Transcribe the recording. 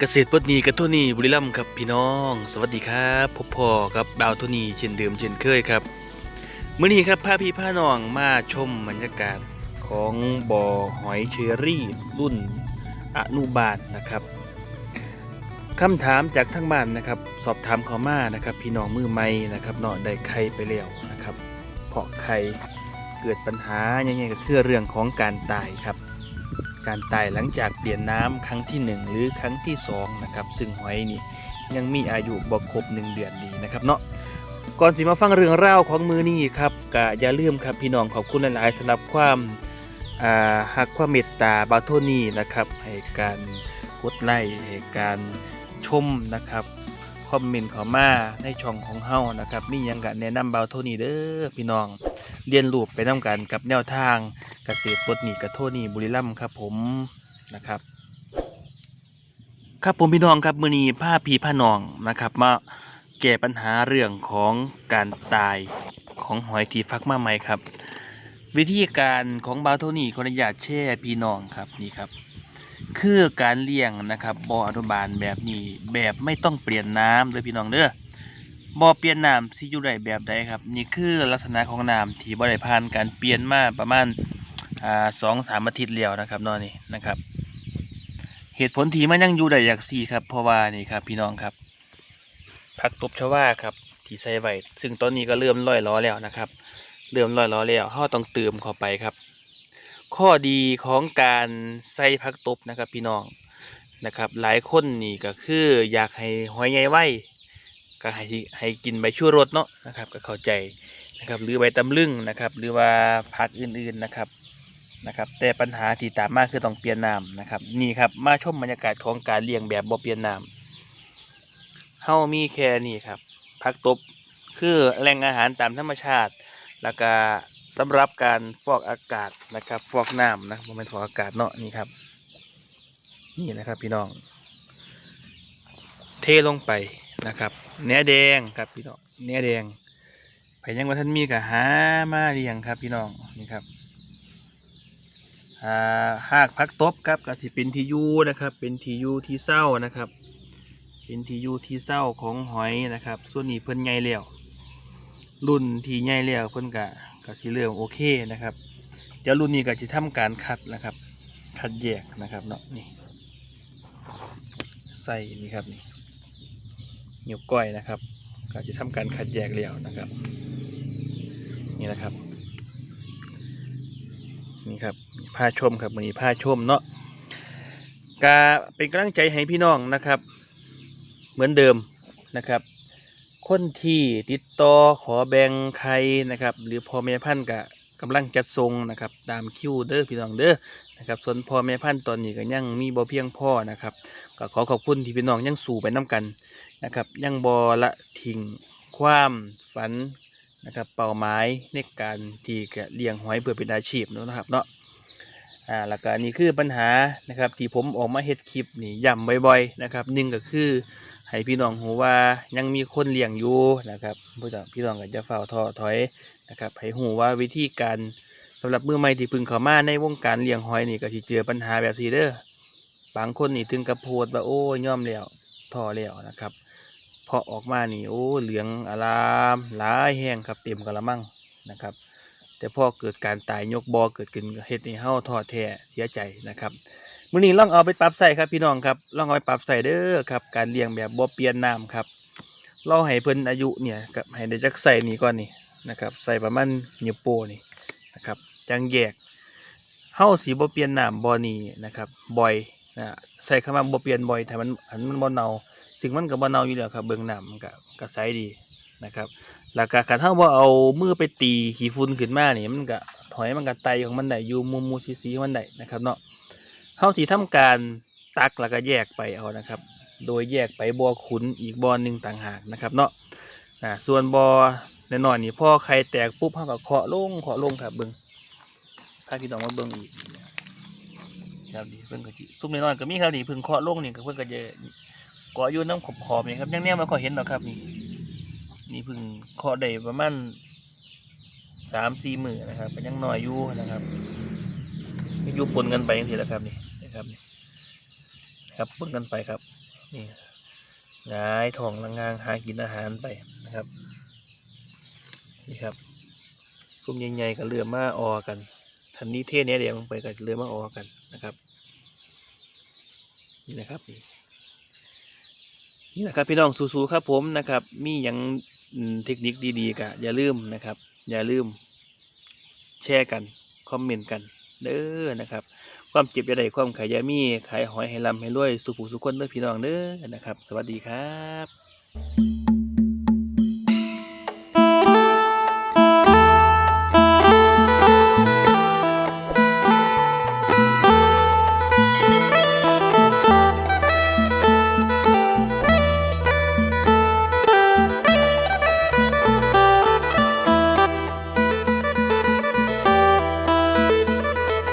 เกษตรปลดหนีกับโทนี่บุรีรัมย์ครับพี่น้อง สวัสดีครับพบพ่อกับดาวโทนี่เช่นเดิมเช่นเคยครับมื้อนี้ครับพาพี่พาน้องมาชมบรรยากาศของบ่อหอยเชอรี่ รุ่นอนุบาลนะครับคำถามจากทางบ้านนะครับ สอบถามขามานะครับ พี่น้องมือใหม่นะครับเนาะได้ไข่ไปแล้วนะครับ เพราะไข่เกิดปัญหาอย่างไงก็คือเรื่องของการตายครับ การตายหลังจากเปลี่ยนน้ำครั้งที่ 1 หรือครั้งที่2นะครับซึ่งหอยนี่ยังมีอายุบ่ครบ1เดือนดีนะครับเนาะก่อนสิมาฟังเรื่องราของมือนี้ครับก็อย่าลืมครับพี่น้องขอบคุณหลาย ๆสำหรับความาหักความเมตตาบาโทนี่นะครับให้การกดไลค์ให้การชมนะครับคอมเมนต์เขามาในช่องของเฮานะครับมียังก็แนะนำบาโทนี่เด้อพี่น้องเรียนรู้ไปนํกันกับแนวทาง เกษตรปลดหนี้กระโทษหนี้บุรีรัมย์ครับผมนะครับ ครับผมพี่น้องครับมือนีผ้าพีผ้านองนะครับ มาแก้ปัญหาเรื่องของการตายของหอยที่ฟักมาใหม่ครับ วิธีการของบาโทนี่ขออนุญาตแช่พี่น้องครับนี่ครับ คือการเลี้ยงนะครับบ่ออนุบาลแบบนี้แบบไม่ต้องเปลี่ยนน้ำเลยพี่น้องเด้อบ่อเปลี่ยนน้ำสิอยู่ได้แบบใดครับ นี่คือลักษณะของน้ำที่บ่ได้ผ่านการเปลี่ยนมาประมาณ อ่าสองสามอาทิตย์แล้วนะครับนอนนี่นะครับ เหตุผลที่มันยังอยู่ได้อยางสี่ครับเพราะว่านี่ครับพี่น้องครับผักตบชวาครับที่ใส่ไว้ซึ่งตอนนี้ก็เริ่มล่อยล้อแล้วนะครับเริ่มล่อยล้อแล้วเราต้องเติมเข้าไปครับ ข้อดีของการใส่ผักตบนะครับพี่น้องนะครับ หลายคนนี่ก็คืออยากให้หอยใหญ่ไว้ก็ให้ให้กินใบชูรสเนาะนะครับก็เข้าใจนะครับหรือใบตำลึงนะครับ หรือว่าผักอื่นๆนะครับ นะครับแต่ปัญหาที่ตามมาคือต้องเปลี่ยนน้ำนะครับนี่ครับมาชมบรรยากาศของการเลี้ยงแบบบ่เปลี่ยนน้ำเฮามีแค่นี้ครับผักตบคือแหล่งอาหารตามธรรมชาติ แล้วก็สำหรับการฟอกอากาศนะครับฟอกน้ำนะบ่แม่นฟอกอากาศเนาะนี่ครับนี่นะครับพี่น้อง เทลงไปนะครับเนื้อแดงครับพี่น้องเนื้อแดงไปยังว่าท่านมีก็หามาเลี้ยงครับพี่น้อง อ่าหากพักตบครับก็สิเป็นทียูนะครับ เป็นทียูที่เศร้านะครับ เป็นทียูที่เศร้าของหอยนะครับ ส่วนนี้เพิ่นใหญ่แล้วรุ่นที่ใหญ่แล้วเพิ่นกะก็สิเริ่มโอเคนะครับ เดี๋ยวรุ่นนี้ก็จะทำการคัดนะครับ คัดแยกนะครับเนาะนี่ใส่นี่ครับนี่นิ้วก้อยนะครับ ก็จะทำการคัดแยกแล้วนะครับ นี่นะครับ นี่ครับผ้าชมครับมือนี้ผ้าชมเนาะกาเป็นกำลังใจให้พี่น้องนะครับ เหมือนเดิมนะครับ คนที่ติดต่อขอแบ่งใครนะครับ หรือพ่อแม่พันธุ์ก็กำลังจัดทรงนะครับ ตามคิวเด้อพี่น้องเด้อนะครับส่วนพ่อแม่พันธุ์ตอนนี้ก็ยังมีบ่เพียงพ่อนะครับ ก็ขอขอบคุณที่พี่น้องยังสู่ไปน้กันนะครับ ยังบอละทิ้งความฝัน นะครับเป้าหมายในการที่จะเลี้ยงหอยเพื่อเป็นอาชีพนะครับเนาะอ่าแล้วก็นี่คือปัญหานะครับที่ผมออกมาเฮ็ดคลิปนี่ย้ำบ่อยๆนะครับหนึ่งก็คือให้พี่น้องหูว่ายังมีคนเลี้ยงอยู่นะครับพี่น้องพี่น้องก็จะเฝ้าท้อถอยนะครับให้หูว่าวิธีการสำหรับมือใหม่ที่พึ่งเข้ามาในวงการเลี้ยงหอยนี่ก็สิเจอปัญหาแบบนี้เด้อบางคนนี่ถึงกับโพดว่าโอ้ยย่อมแล้วท้อแล้วนะครับ พอออกมานี่โอ้เหลืองอารามหลายแห้งครับเต็มกระมังนะครับ แต่พอเกิดการตายยกบอเกิดขึ้นเฮ็ดให้เฮาท้อแท้เสียใจนะครับมื้อนี้ลองเอาไปปรับใส่ครับพี่น้องครับลองเอาไปปรับใส่เด้อครับการเลี้ยงแบบบ่เปลี่ยนน้ำครับเราให้เพิ่นอายุเนี่ยกับให้ได้จักใส่นี่ก่อนนี่นะครับใส่ประมาณนิ้วโป้นี่นะครับจังแยกเฮาสิบ่เปลี่ยนน้ำบ่นี้นะครับบ่อย นะใส่คำว่าบ่เปลี่ยนบ่อยถ้ามันอันมันบ่เน่าสิ่งมันกับบเนาอยู่แล้วครับเบื้องน้ำมันก็ก็ใสดีนะครับแล้วก็ขันเท่าว่าเอามือไปตีขี้ฝุ่นขึ้นมาเนี่ยมันก็ถอยมันก็ไตของมันได้อยู่มุมมูซีซีของมันได้นะครับเนาะเฮาสิทำการตักแล้วก็แยกไปเอานะครับ โดยแยกไปบ่อขุนอีกบ่อหนึ่งต่างหากนะครับเนาะอ่าส่วนบ่อแน่นอนนี่พ่อไข่แตกปุ๊บเฮาก็เคาะลงเคาะลงครับเบิ่งถ้าพี่น้องมาเบิ่งอีก ครับดีเพิ่นก็สิซุ่มแน่นอนก็มีครับนี่เพิ่งเคาะลงนี่ก็เพิ่นก็จะก็อยู่น้ำขอบขอบๆนี่ครับยังแนวไม่ค่อยเห็นหรอกครับนี่นี่เพิ่งเคาะได้ประมาณสามสี่หมื่นนะครับก็นยังน้อยอยู่นะครับอยู่ปนกันไปอย่างที่แหละครับนี่นะครับนี่ครับปนกันไปครับนี่หงายท้องละงางหากินอาหารไปนะครับนี่ครับซุ้มใหญ่ๆก็เรือมาออกันทันนี้เทเนี้ยเดี๋ยวลงไปก็เรือมาออกัน นะครับ นี่นะครับนี่นะครับพี่น้องสู้ๆครับผมนะครับ มีอย่างเทคนิคดีๆก็อย่าลืมนะครับ อย่าลืม แชร์กัน คอมเมนต์กันเด้อนะครับ ความเจ็บอย่าได้ความขายยามีขายหอยให้ลำให้รวยสุขผู้สุขคนเด้อพี่น้องเด้อนะครับ สวัสดีครับ